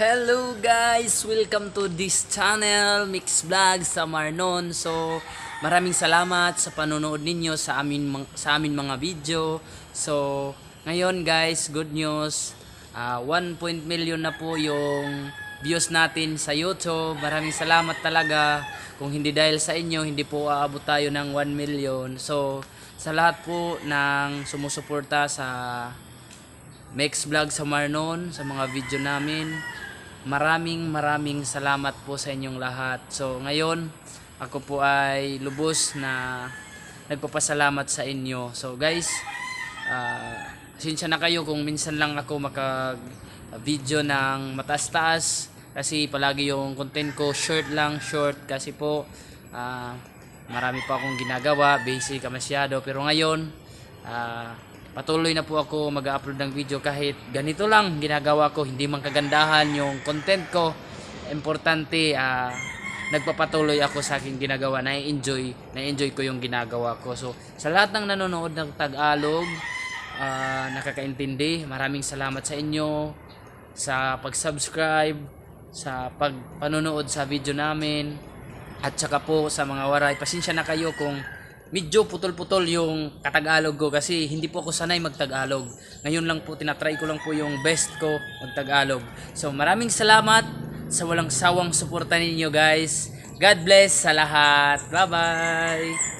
Hello guys! Welcome to this channel, Mix Vlog sa Marnon. So, maraming salamat sa panonood ninyo sa amin sa amin mga video. So, ngayon guys, good news. Ah, 1 point million na po yung views natin sa YouTube. Maraming salamat talaga. Kung hindi dahil sa inyo, hindi po aabot tayo ng 1 million. So, sa lahat po ng sumusuporta sa Mex Vlog sa Marnon, sa mga video namin. Maraming maraming salamat po sa inyong lahat. So ngayon, ako po ay lubos na nagpapasalamat sa inyo. So guys, ah pasensya na kayo kung minsan lang ako makag video ng mataas-taas kasi palagi yung content ko short lang, short kasi po ah, marami pa akong ginagawa, busy ka masyado. Pero ngayon, ah, patuloy na po ako mag-upload ng video kahit ganito lang ginagawa ko hindi man kagandahan yung content ko. Importante ah, nagpapatuloy ako sa aking ginagawa. Na-enjoy na-enjoy ko yung ginagawa ko. So sa lahat ng nanonood ng Tagalog ah, nakakaintindi. Maraming salamat sa inyo sa pag-subscribe sa pagpanonood sa video namin at saka po sa mga waray. Pasensya na kayo kung medyo putol-putol yung katagalog ko kasi hindi po ako sanay magtagalog. Ngayon lang po tinatry ko lang po yung best ko magtagalog. So maraming salamat sa walang sawang suporta ninyo guys. God bless sa lahat. Bye-bye.